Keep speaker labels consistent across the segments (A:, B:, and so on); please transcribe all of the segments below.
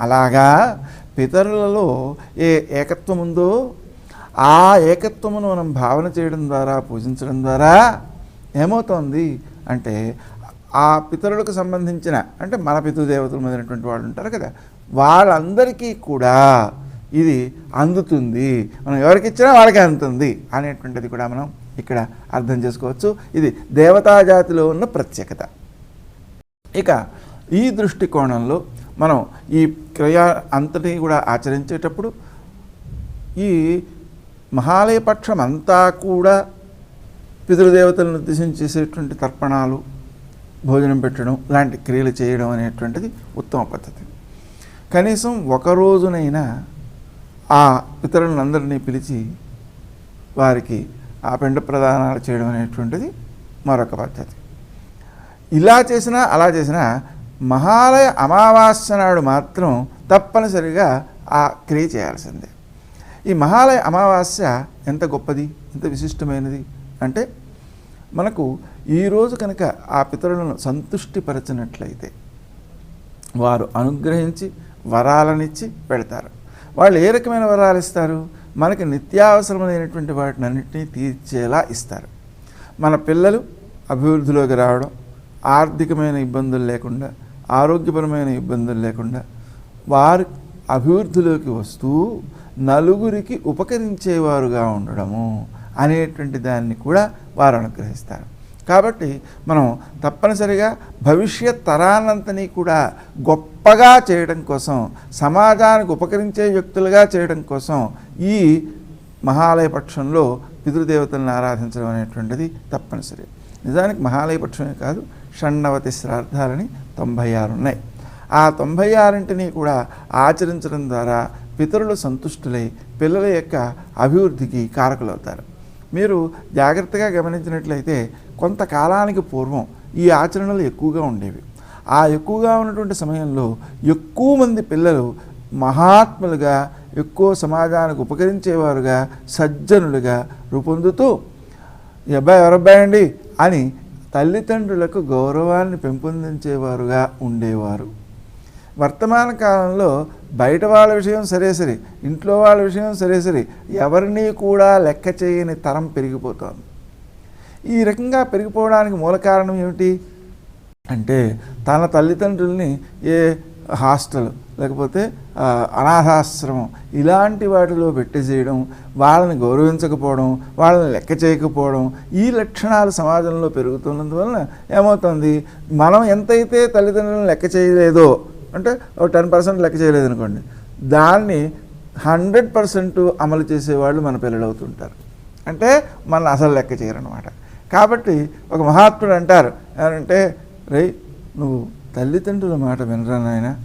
A: అలాగా పితరులలో ఏ ఏకత్వం ఉందో ఆ ఏకత్వమును మనం భావన చేయడం ద్వారా పూజించడం ద్వారా ఏమవుతోంది అంటే ఆ పితరులకు సంబంధించిన అంటే మన పితృదేవతలు మొదలైనటువంటి వాళ్ళు ఉంటారు కదా వాళ్ళందరికీ కూడా ఇది అందుతుంది. మనం ఎవరికి ఇచ్చినా వాళ్ళకే అందుతుంది అనేటువంటిది కూడా మనం ఇక్కడ అర్థం చేసుకోవచ్చు. ఇది దేవతా జాతిలో ఉన్న ప్రత్యేకత. ఇక ఈ దృష్టికోణంలో మనం ఈ క్రియ అంతటి కూడా ఆచరించేటప్పుడు ఈ మహాలయ పక్షం అంతా కూడా పితృదేవతలను ఉద్దేశించి చేసేటువంటి తర్పణాలు భోజనం పెట్టడం లాంటి క్రియలు చేయడం అనేటువంటిది ఉత్తమ పద్ధతి. కనీసం ఒక రోజునైనా ఆ పితరులందరినీ పిలిచి వారికి ఆ పిండ ప్రదానాలు చేయడం అనేటువంటిది మరొక పద్ధతి. ఇలా చేసినా అలా చేసినా మహాలయ అమావాస్య నాడు మాత్రం తప్పనిసరిగా ఆ క్రియ చేయాల్సిందే. ఈ మహాలయ అమావాస్య ఎంత గొప్పది? ఎంత విశిష్టమైనది? అంటే మనకు ఈరోజు కనుక ఆ పితరులను సంతుష్టిపరచినట్లయితే వారు అనుగ్రహించి వరాలనిచ్చి పెడతారు వాళ్ళు ఏ రకమైన వరాలు ఇస్తారు? మనకి నిత్యావసరమైనటువంటి వాటిని అన్నింటినీ తీర్చేలా ఇస్తారు. మన పిల్లలు అభివృద్ధిలోకి రావడం ఆర్థికమైన ఇబ్బందులు లేకుండా ఆరోగ్యపరమైన ఇబ్బందులు లేకుండా వారి అభివృద్ధిలోకి వస్తూ నలుగురికి ఉపకరించేవారుగా ఉండడము అనేటువంటి దాన్ని కూడా వారు అనుగ్రహిస్తారు. కాబట్టి మనం తప్పనిసరిగా భవిష్యత్ తరానంతని కూడా గొప్పగా చేయడం కోసం సమాజానికి ఉపకరించే వ్యక్తులుగా చేయడం కోసం ఈ మహాలయ పక్షంలో పితృదేవతలను ఆరాధించడం అనేటువంటిది తప్పనిసరి. నిజానికి మహాలయ పక్షమే కాదు షణ్ణవతి శ్రాద్ధాలని తొంభై ఆరు ఉన్నాయి ఆ తొంభై ఆరింటిని కూడా ఆచరించడం ద్వారా పితరులు సంతుష్టులై పిల్లల యొక్క అభివృద్ధికి కారకులవుతారు. మీరు జాగ్రత్తగా గమనించినట్లయితే కొంతకాలానికి పూర్వం ఈ ఆచరణలు ఎక్కువగా ఉండేవి. ఆ ఎక్కువగా ఉన్నటువంటి సమయంలో ఎక్కువ మంది పిల్లలు మహాత్ములుగా ఎక్కువ సమాజానికి ఉపకరించేవారుగా సజ్జనులుగా రూపొందుతూ ఈ అబ్బాయి ఎవరబ్బాయి అండి? అని తల్లిదండ్రులకు గౌరవాన్ని పెంపొందించేవారుగా ఉండేవారు. వర్తమాన కాలంలో బయట వాళ్ళ విషయం సరే సరే ఇంట్లో వాళ్ళ విషయం సరే సరే ఎవరిని కూడా లెక్క చేయని తరం పెరిగిపోతోంది. ఈ రకంగా పెరిగిపోవడానికి మూల కారణం ఏమిటి? అంటే తన తల్లిదండ్రుల్ని ఏ హాస్టల్ లేకపోతే అనాథాశ్రమం ఇలాంటి వాటిలో పెట్టేసేయడం వాళ్ళని గౌరవించకపోవడం వాళ్ళని లెక్క చేయకపోవడం ఈ లక్షణాలు సమాజంలో పెరుగుతున్నందువలన ఏమవుతుంది? మనం ఎంతైతే తల్లిదండ్రులను లెక్క చేయలేదో అంటే ఒక టెన్ పర్సెంట్ లెక్క చేయలేదు అనుకోండి దాన్ని హండ్రెడ్ పర్సెంట్ అమలు చేసేవాళ్ళు మన పిల్లలు అవుతుంటారు అంటే మన అసలు లెక్క చేయరనమాట కాబట్టి ఒక మహాత్ముడు అంటారు ఏమంటే రై నువ్వు తల్లిదండ్రుల మాట వినరా నాయన?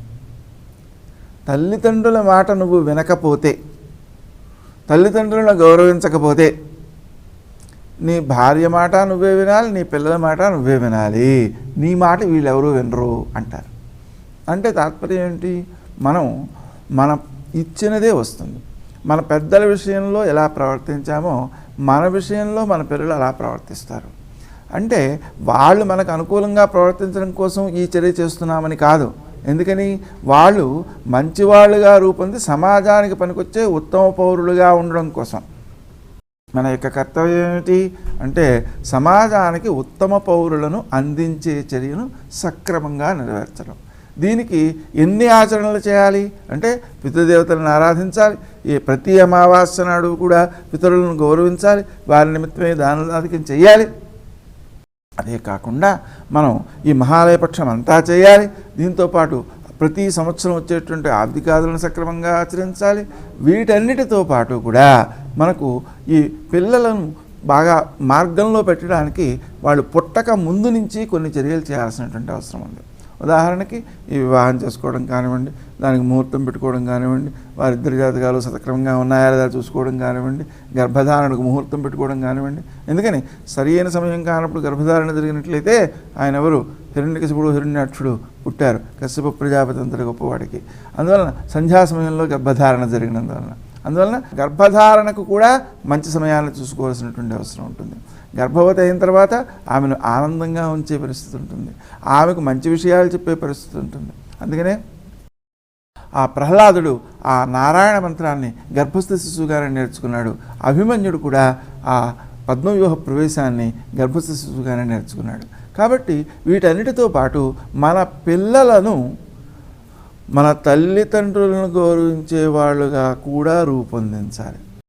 A: తల్లిదండ్రుల మాట నువ్వు వినకపోతే తల్లిదండ్రులను గౌరవించకపోతే నీ భార్య మాట నువ్వే వినాలి నీ పిల్లల మాట నువ్వే వినాలి. నీ మాట వీళ్ళెవరూ వినరు అంటారు. అంటే తాత్పర్యం ఏంటి? మనం మన ఇచ్చినదే వస్తుంది. మన పెద్దల విషయంలో ఎలా ప్రవర్తించామో మన విషయంలో మన పిల్లలు అలా ప్రవర్తిస్తారు. అంటే వాళ్ళు మనకు అనుకూలంగా ప్రవర్తించడం కోసం ఈ చర్య చేస్తున్నామని కాదు. ఎందుకని? వాళ్ళు మంచివాళ్ళుగా రూపొంది సమాజానికి పనికొచ్చే ఉత్తమ పౌరులుగా ఉండడం కోసం. మన యొక్క కర్తవ్యం ఏమిటి? అంటే సమాజానికి ఉత్తమ పౌరులను అందించే చర్యను సక్రమంగా నెరవేర్చడం. దీనికి ఎన్ని ఆచరణలు చేయాలి? అంటే పితృదేవతలను ఆరాధించాలి. ఈ ప్రతి అమావాస్య నాడు కూడా పితరులను గౌరవించాలి. వారి నిమిత్తమే దానాధికం చేయాలి. అదే కాకుండా మనం ఈ మహాలయ పక్షం అంతా చేయాలి. దీంతోపాటు ప్రతి సంవత్సరం వచ్చేటువంటి ఆర్థికాదులను సక్రమంగా ఆచరించాలి. వీటన్నిటితో పాటు కూడా మనకు ఈ పిల్లలను బాగా మార్గంలో పెట్టడానికి వాళ్ళు పుట్టక ముందు నుంచి కొన్ని చర్యలు చేయాల్సినటువంటి అవసరం ఉంది. ఉదాహరణకి ఈ వివాహం చేసుకోవడం కానివ్వండి దానికి ముహూర్తం పెట్టుకోవడం కానివ్వండి వారిద్దరి జాతకాలు సతక్రమంగా ఉన్నాయా లేదా చూసుకోవడం కానివ్వండి గర్భధారణకు ముహూర్తం పెట్టుకోవడం కానివ్వండి. ఎందుకని? సరి అయిన సమయం కానప్పుడు గర్భధారణ జరిగినట్లయితే ఆయన ఎవరు? హిరణ్యకశిపుడు హిరణ్యాక్షుడు పుట్టారు. కశ్యప ప్రజాపతి గొప్పవాడికి. అందువలన సంధ్యా సమయంలో గర్భధారణ జరిగినందువలన. అందువలన గర్భధారణకు కూడా మంచి సమయాన్ని చూసుకోవాల్సినటువంటి అవసరం ఉంటుంది. గర్భవతి అయిన తర్వాత ఆమెను ఆనందంగా ఉంచే పరిస్థితి ఉంటుంది. ఆమెకు మంచి విషయాలు చెప్పే పరిస్థితి ఉంటుంది. అందుకనే ఆ ప్రహ్లాదుడు ఆ నారాయణ మంత్రాన్ని గర్భస్థ శిశువుగానే నేర్చుకున్నాడు. అభిమన్యుడు కూడా ఆ పద్మవ్యూహ ప్రవేశాన్ని గర్భస్థ శిశువుగానే నేర్చుకున్నాడు. కాబట్టి వీటన్నిటితో పాటు మన పిల్లలను మన తల్లిదండ్రులను గౌరవించే వాళ్ళుగా కూడా రూపొందించాలి.